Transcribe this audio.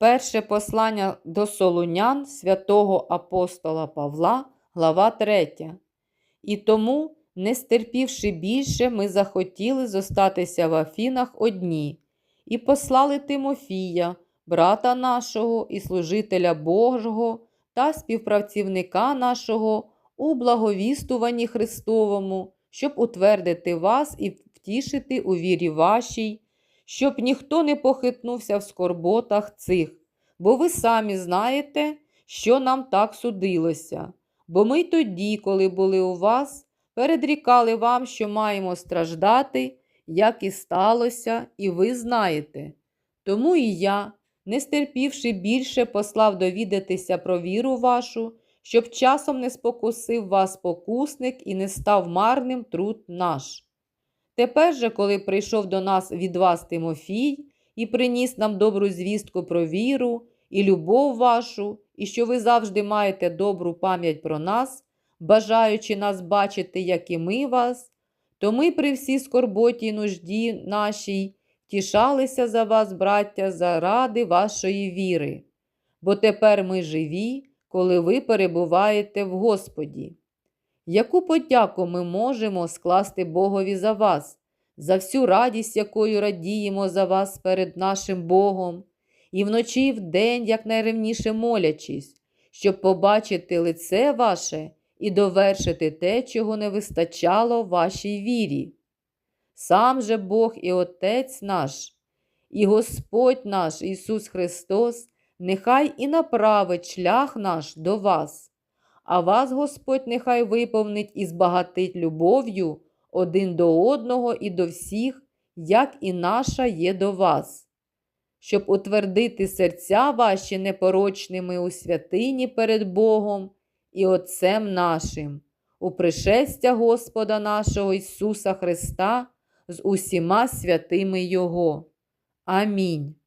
Перше послання до Солунян святого апостола Павла, глава 3. І тому, не стерпівши більше, ми захотіли зостатися в Афінах одні, і послали Тимофія, брата нашого і служителя Божого та співпрацівника нашого у благовістуванні Христовому, щоб утвердити вас і втішити у вірі вашій, щоб ніхто не похитнувся в скорботах цих, бо ви самі знаєте, що нам так судилося. Бо ми тоді, коли були у вас, передрікали вам, що маємо страждати, як і сталося, і ви знаєте. Тому і я, не стерпівши більше, послав довідатися про віру вашу, щоб часом не спокусив вас покусник і не став марним труд наш. Тепер же, коли прийшов до нас від вас Тимофій і приніс нам добру звістку про віру і любов вашу, і що ви завжди маєте добру пам'ять про нас, бажаючи нас бачити, як і ми вас, то ми при всій скорботі й нужді нашій тішалися за вас, браття, заради вашої віри, бо тепер ми живі, коли ви перебуваєте в Господі. Яку подяку ми можемо скласти Богові за вас, за всю радість, якою радіємо за вас перед нашим Богом, і вночі, і вдень, як найревніше молячись, щоб побачити лице ваше і довершити те, чого не вистачало вашій вірі. Сам же Бог і Отець наш, і Господь наш Ісус Христос, нехай і направить шлях наш до вас, а вас Господь нехай виповнить і збагатить любов'ю один до одного і до всіх, як і наша є до вас, щоб утвердити серця ваші непорочними у святині перед Богом і Отцем нашим, у пришестя Господа нашого Ісуса Христа з усіма святими Його. Амінь.